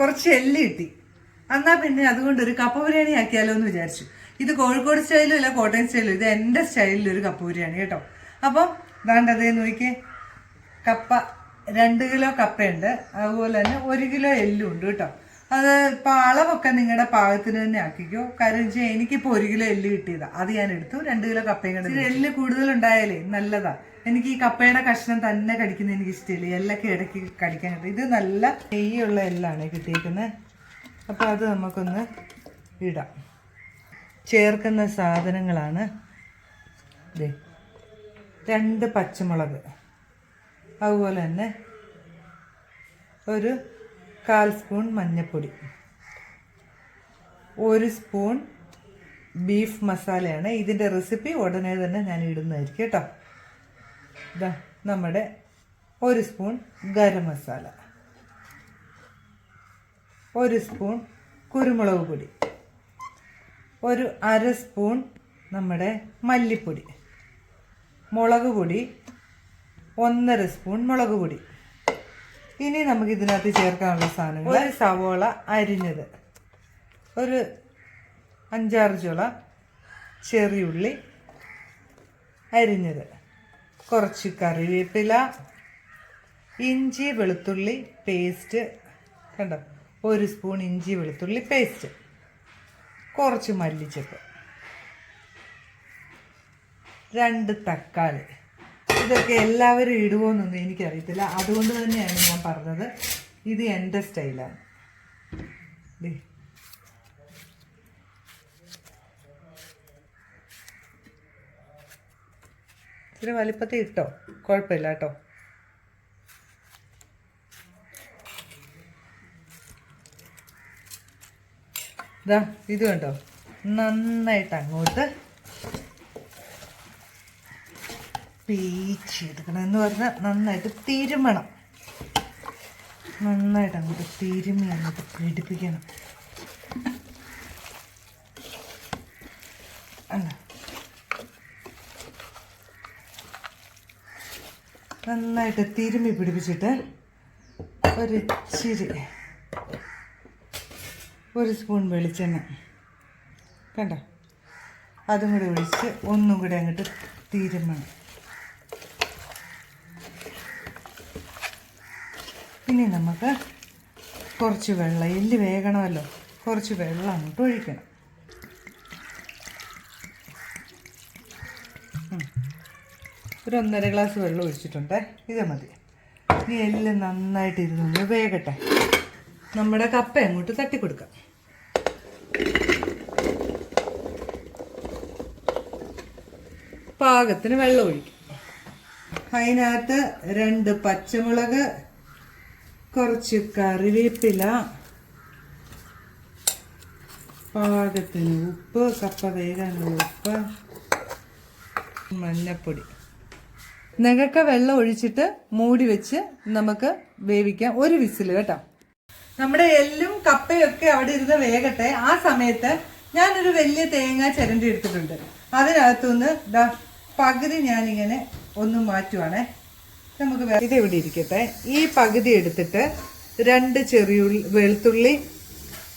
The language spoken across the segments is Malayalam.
കുറച്ച് എല്ല് കിട്ടി. എന്നാൽ പിന്നെ അതുകൊണ്ട് ഒരു കപ്പ ബിരിയാണി ആക്കിയാലോ എന്ന് വിചാരിച്ചു. ഇത് കോഴിക്കോട് സ്റ്റൈലും അല്ല കോട്ടയം സ്റ്റൈലും ഇത് എന്റെ സ്റ്റൈലിൽ ഒരു കപ്പ ബിരിയാണി കേട്ടോ. അപ്പം വേണ്ടത് നോക്കിയേ. കപ്പ രണ്ട് കിലോ കപ്പയുണ്ട്. അതുപോലെ തന്നെ ഒരു കിലോ എല്ലും ഉണ്ട് കേട്ടോ. അത് ഇപ്പം അളവൊക്കെ നിങ്ങളുടെ പാകത്തിന് തന്നെ ആക്കിക്കോ. കാരണം വെച്ചാൽ എനിക്കിപ്പോൾ ഒരു കിലോ എല്ല് കിട്ടിയതാണ് അത് ഞാൻ എടുത്തു. രണ്ട് കിലോ കപ്പയും കൂടെ ഇച്ചിരി എല്ല് കൂടുതലുണ്ടായാലേ നല്ലതാ. എനിക്ക് ഈ കപ്പയുടെ കഷ്ണം തന്നെ കടിക്കുന്നത് എനിക്ക് ഇഷ്ടമില്ല. എല്ലൊക്കെ ഇടയ്ക്ക് കടിക്കാൻ കിട്ടും ഇത് നല്ല നെയ്യുള്ള എല്ലാണ് കിട്ടിയിരിക്കുന്നത് അപ്പോൾ അത് നമുക്കൊന്ന് ഇടാം. ചേർക്കുന്ന സാധനങ്ങളാണ് ദേ രണ്ട് പച്ചമുളക്. അതുപോലെ തന്നെ ഒരു കാൽ സ്പൂൺ മഞ്ഞൾപ്പൊടി ഒരു സ്പൂൺ ബീഫ് മസാലയാണ്. ഇതിന്റെ റെസിപ്പി ഉടനെ തന്നെ ഞാൻ ഇടുന്നതായിരിക്കും കേട്ടോ. ഇതാ നമ്മുടെ ഒരു സ്പൂൺ ഗരം മസാല. ഒരു സ്പൂൺ കുരുമുളക് പൊടി. ഒരു അര സ്പൂൺ നമ്മുടെ മല്ലിപ്പൊടി. മുളക് പൊടി ഒന്നര സ്പൂൺ മുളക് പൊടി. ഇനി നമുക്ക് ഇതിനകത്ത് ചേർക്കാനുള്ള സാധനങ്ങൾ ഒരു സവോള അരിഞ്ഞത്. ഒരു അഞ്ചാറ് ചുള ചെറിയുള്ളി അരിഞ്ഞത്. കുറച്ച് കറിവേപ്പില ഇഞ്ചി വെളുത്തുള്ളി പേസ്റ്റ് കണ്ടോ? ഒരു സ്പൂൺ ഇഞ്ചി വെളുത്തുള്ളി പേസ്റ്റ് കുറച്ച് മല്ലിച്ചപ്പ്. രണ്ട് തക്കാളി. ഇതൊക്കെ എല്ലാവരും ഇടുമോയെന്നൊന്നും എനിക്കറിയത്തില്ല. അതുകൊണ്ട് തന്നെയാണ് ഞാൻ പറഞ്ഞത്. ഇത് എന്റെ സ്റ്റൈലാണ്. ഇച്ചിരി വലിപ്പത്തിൽ ഇട്ടോ? കുഴപ്പമില്ല കേട്ടോ. ഇതാ ഇത് കണ്ടോ? നന്നായിട്ട് അങ്ങോട്ട് പീച്ചെടുക്കണം എന്ന് പറഞ്ഞാൽ നന്നായിട്ട് തിരുമണം. നന്നായിട്ട് അങ്ങോട്ട് തിരുമി അങ്ങോട്ട് പിടിപ്പിക്കണം. നന്നായിട്ട് തിരുമ്മി പിടിപ്പിച്ചിട്ട് ഒരു ചിരി ഒരു സ്പൂൺ വെളിച്ചെണ്ണ. കണ്ടോ? അതും കൂടി ഒഴിച്ച് ഒന്നും കൂടി അങ്ങോട്ട് തിരുമ്മണം. ഇനി നമുക്ക് കുറച്ച് വെള്ളം എല്ല് വേകണമല്ലോ. കുറച്ച് വെള്ളം അങ്ങോട്ട് ഒഴിക്കണം. ഒരു ഒന്നര ഗ്ലാസ് വെള്ളം ഒഴിച്ചിട്ടുണ്ട്. ഇത് മതി. ഇനി എല്ലാം നന്നായിട്ട് ഇരുന്ന് വേകട്ടെ. നമ്മുടെ കപ്പ അങ്ങോട്ട് തട്ടി കൊടുക്കാം പാകത്തിന് വെള്ളം ഒഴിക്കും. അതിനകത്ത് രണ്ട് പച്ചമുളക് കുറച്ച് കറിവേപ്പില പാകത്തിന് ഉപ്പ് കപ്പ വേകാനുള്ള ഉപ്പ് മഞ്ഞപ്പൊടി. നികക്ക വെള്ളം ഒഴിച്ചിട്ട് മൂടി വെച്ച് നമുക്ക് വേവിക്കാം. ഒരു വിസിൽ കേട്ടോ. നമ്മുടെ എല്ലും കപ്പയൊക്കെ അവിടെ ഇരുന്ന് വേകട്ടെ. ആ സമയത്ത് ഞാനൊരു വലിയ തേങ്ങ ചിരണ്ടി എടുത്തിട്ടുണ്ട്. അതിനകത്തുനിന്ന് ദാ പകുതി ഞാനിങ്ങനെ ഒന്ന് മാറ്റുവാണേ. നമുക്ക് ഇതെവിടെ ഇരിക്കട്ടെ. ഈ പകുതി എടുത്തിട്ട് രണ്ട് ചെറിയുള്ളി വെളുത്തുള്ളി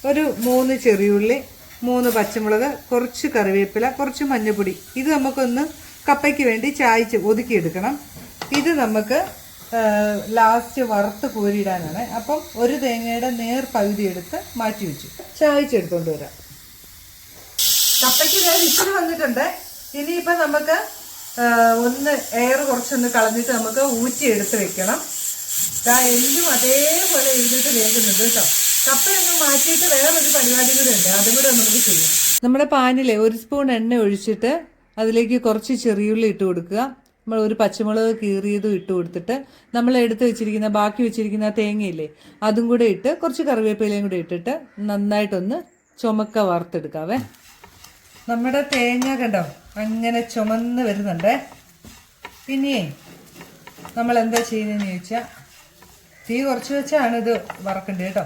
ഒരു മൂന്ന് ചെറിയുള്ളി മൂന്ന് പച്ചമുളക് കുറച്ച് കറിവേപ്പില കുറച്ച് മഞ്ഞൾപ്പൊടി ഇത് നമുക്കൊന്ന് കപ്പയ്ക്ക് വേണ്ടി ചായച്ച് ഒതുക്കിയെടുക്കണം. ഇത് നമുക്ക് ലാസ്റ്റ് വറുത്ത് കോരിയിടാനാണ്. അപ്പം ഒരു തേങ്ങയുടെ നേർ പകുതി എടുത്ത് മാറ്റി വെച്ചു. ചായച്ചെടുത്തോണ്ട് വരാം. കപ്പയ്ക്ക് ഞാൻ വിസിൽ വന്നിട്ടുണ്ട്. ഇനിയിപ്പോൾ നമുക്ക് ഒന്ന് എയർ കുറച്ചൊന്ന് കളഞ്ഞിട്ട് നമുക്ക് ഊറ്റി എടുത്ത് വെക്കണം. ദാ എല്ലും അതേപോലെ ഇരുന്നിട്ട് വേകുന്നുണ്ട് കേട്ടോ. കപ്പയൊന്ന് മാറ്റിയിട്ട് വേറൊരു പരിപാടി കൂടെ ഉണ്ട്. അതും കൂടെ നമുക്ക് ചെയ്യണം നമ്മുടെ പാനിലെ ഒരു സ്പൂൺ എണ്ണ ഒഴിച്ചിട്ട് അതിലേക്ക് കുറച്ച് ചെറിയുള്ളി ഇട്ട് കൊടുക്കുക. നമ്മൾ ഒരു പച്ചമുളക് കീറിയതും ഇട്ട് കൊടുത്തിട്ട് നമ്മൾ എടുത്ത് വെച്ചിരിക്കുന്ന ബാക്കി വെച്ചിരിക്കുന്ന തേങ്ങയില്ലേ അതും കൂടെ ഇട്ട് കുറച്ച് കറിവേപ്പിലയും കൂടെ ഇട്ടിട്ട് നന്നായിട്ടൊന്ന് ചുമക്ക വറുത്തെടുക്കാവേ. നമ്മുടെ തേങ്ങ കണ്ടോ അങ്ങനെ ചുമന്ന് വരുന്നുണ്ട്. പിന്നെയേ നമ്മൾ എന്താ ചെയ്യുന്നതെന്ന് ചോദിച്ചാൽ തീ കുറച്ച് വെച്ചാണ് ഇത് വറക്കേണ്ടത് കേട്ടോ.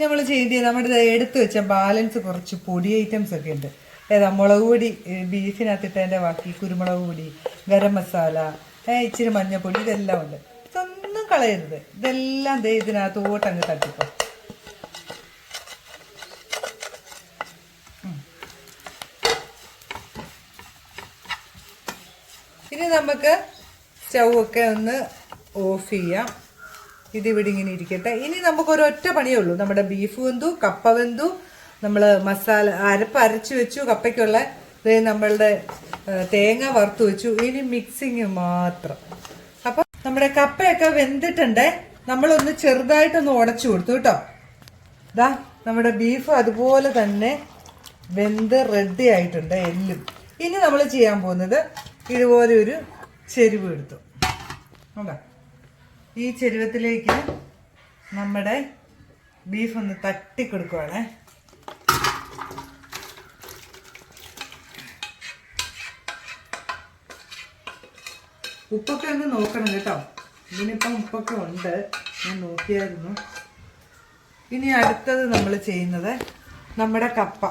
നമ്മൾ ചെയ്യേണ്ടത് നമ്മുടെ എടുത്ത് വെച്ച ബാലൻസ് കുറച്ച് പൊടി ഐറ്റംസ് ഒക്കെ ഉണ്ട്. ഏതാ മുളക് പൊടി ബീഫിനകത്തിട്ടതിന്റെ ബാക്കി കുരുമുളക് പൊടി ഗരം മസാല ഇച്ചിരി മഞ്ഞൾപ്പൊടി ഇതെല്ലാം ഉണ്ട്. ഇതൊന്നും കളയരുത്. ഇതെല്ലാം ദേ ഇതിനകത്തോട്ട് അങ്ങ് ഇനി നമുക്ക് സ്റ്റൗവൊക്കെ ഒന്ന് ഓഫ് ചെയ്യാം. ഇതിവിടെ ഇങ്ങനെ ഇരിക്കട്ടെ. ഇനി നമുക്കൊരൊറ്റ പണിയേ ഉള്ളൂ. നമ്മുടെ ബീഫ് വെന്തു കപ്പ വെന്തു നമ്മൾ മസാല അരപ്പ് അരച്ചു വെച്ചു കപ്പയ്ക്കുള്ള നമ്മളുടെ തേങ്ങ വറുത്ത് വെച്ചു. ഇനി മിക്സിങ് മാത്രം. അപ്പൊ നമ്മുടെ കപ്പയൊക്കെ വെന്തിട്ടുണ്ട് നമ്മളൊന്ന് ചെറുതായിട്ടൊന്ന് ഉടച്ചു കൊടുത്തു കേട്ടോ. ഇതാ നമ്മുടെ ബീഫ് അതുപോലെ തന്നെ വെന്ത് റെഡി ആയിട്ടുണ്ട് എല്ലും. ഇനി നമ്മൾ ചെയ്യാൻ പോകുന്നത് ഇതുപോലെ ഒരു ചെരുവ് എടുത്തു. കണ്ടോ? ഈ ചെരുവത്തിലേക്ക് നമ്മുടെ ബീഫ് ഒന്ന് തട്ടി കൊടുക്കുവാണേ ഉപ്പൊക്കെ ഒന്ന് നോക്കണം കേട്ടോ. ഇതിനിപ്പം ഉപ്പൊക്കെ ഉണ്ട്. ഞാൻ നോക്കിയായിരുന്നു. ഇനി അടുത്തത് നമ്മൾ ചെയ്യുന്നത് നമ്മുടെ കപ്പ.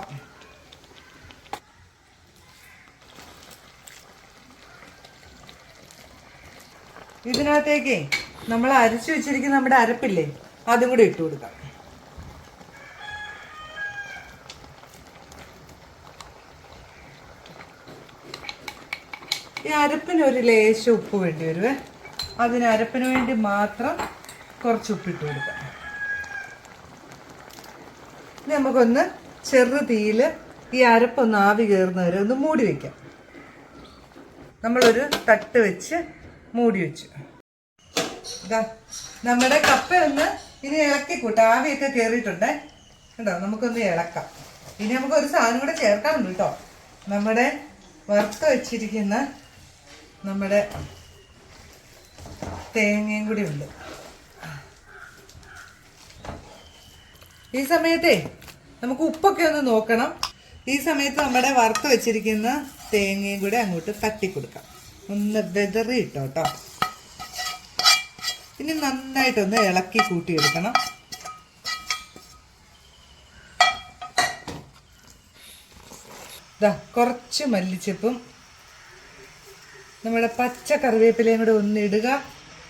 ഇതിനകത്തേക്ക് നമ്മൾ അരച്ചു വെച്ചിരിക്കുന്ന നമ്മുടെ അരപ്പില്ലേ അതും കൂടി ഇട്ട് കൊടുക്കാം. ഈ അരപ്പിന് ഒരു ലേശം ഉപ്പ് വേണ്ടി വരുവേ. അതിന് അരപ്പിന് വേണ്ടി മാത്രം കുറച്ച് ഉപ്പിട്ട് കൊടുക്കാം. ഇനി നമുക്കൊന്ന് ചെറു തീയിൽ ഈ അരപ്പൊന്ന് ആവി കയറുന്ന വരെ ഒന്ന് മൂടി വയ്ക്കാം നമ്മളൊരു തട്ട് വെച്ച് മൂടി വെച്ചു. നമ്മുടെ കപ്പ ഒന്ന് ഇനി ഇളക്കി കൂട്ടാം ആവിയൊക്കെ കയറിയിട്ടുണ്ടേ കേട്ടോ നമുക്കൊന്ന് ഇളക്കാം. ഇനി നമുക്ക് ഒരു സാധനം കൂടെ ചേർക്കാനുണ്ട് കേട്ടോ. നമ്മുടെ വറുത്ത് വെച്ചിരിക്കുന്ന നമ്മുടെ തേങ്ങയും കൂടി ഉണ്ട്. ഈ സമയത്തേ നമുക്ക് ഉപ്പൊക്കെ ഒന്ന് നോക്കണം. ഈ സമയത്ത് നമ്മുടെ വറുത്ത് വെച്ചിരിക്കുന്ന തേങ്ങയും കൂടി അങ്ങോട്ട് തട്ടി കൊടുക്കാം. ഒന്ന് വെതറി ഇട്ടോ കേട്ടോ ഇനി നന്നായിട്ടൊന്ന് ഇളക്കി കൂട്ടിയെടുക്കണം. കുറച്ച് മല്ലിച്ചപ്പും നമ്മുടെ പച്ച കറിവേപ്പിലയും കൂടെ ഒന്ന് ഇടുക.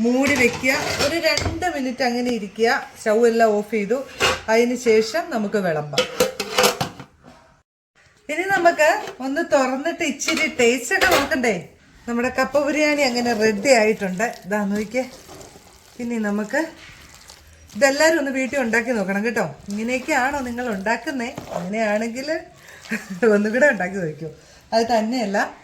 മൂടി വെക്കുക. ഒരു രണ്ട് മിനിറ്റ് അങ്ങനെ ഇരിക്കുക. സ്റ്റൗ എല്ലാം ഓഫ് ചെയ്തു. അതിന് ശേഷം നമുക്ക് വിളമ്പാം. ഇനി നമുക്ക് ഒന്ന് തുറന്നിട്ട് ഇച്ചിരി ടേസ്റ്റ് ഒക്കെ നോക്കണ്ടേ? നമ്മുടെ കപ്പ ബിരിയാണി അങ്ങനെ റെഡി ആയിട്ടുണ്ട്. ഇതാ നോക്കിയേ. ഇനി നമുക്ക് ഇതെല്ലാവരും ഒന്ന് വീട്ടിൽ ഉണ്ടാക്കി നോക്കണം കേട്ടോ. ഇങ്ങനെയൊക്കെയാണോ നിങ്ങൾ ഉണ്ടാക്കുന്നേ? അങ്ങനെയാണെങ്കിൽ ഒന്നുകൂടെ ഉണ്ടാക്കി നോക്കൂ അത് തന്നെയല്ല.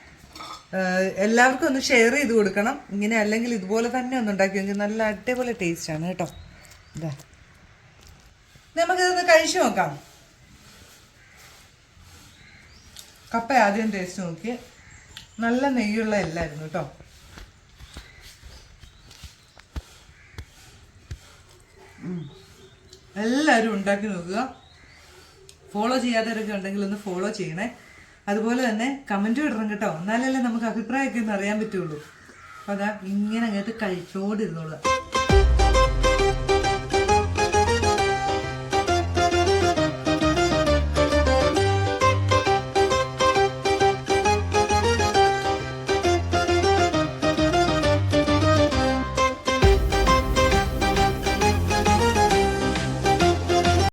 എല്ലാവർക്കും ഒന്ന് ഷെയർ ചെയ്ത് കൊടുക്കണം. ഇങ്ങനെ അല്ലെങ്കിൽ ഇതുപോലെ തന്നെ ഒന്ന് ഉണ്ടാക്കി നോക്കി നല്ല അടിപൊളി ടേസ്റ്റ് ആണ് കേട്ടോ. ഇതാ നമുക്കിതൊന്ന് കഴിച്ചു നോക്കാം. കപ്പ ആദ്യം ടേസ്റ്റ് നോക്കി. നല്ല നെയ്യുള്ള എല്ലായിരുന്നു കേട്ടോ. എല്ലാവരും ഉണ്ടാക്കി നോക്കുക. ഫോളോ ചെയ്യാത്തവരൊക്കെ ഉണ്ടെങ്കിൽ ഒന്ന് ഫോളോ ചെയ്യണേ. അതുപോലെ തന്നെ കമന്റും ഇടണം കേട്ടോ. എന്നാലല്ലേ നമുക്ക് അഭിപ്രായമൊക്കെ ഒന്ന് അറിയാൻ പറ്റുള്ളൂ. അപ്പോൾ അതാ ഇങ്ങനെ അങ്ങോട്ട് കഴിച്ചോണ്ടിരുന്നോളൂ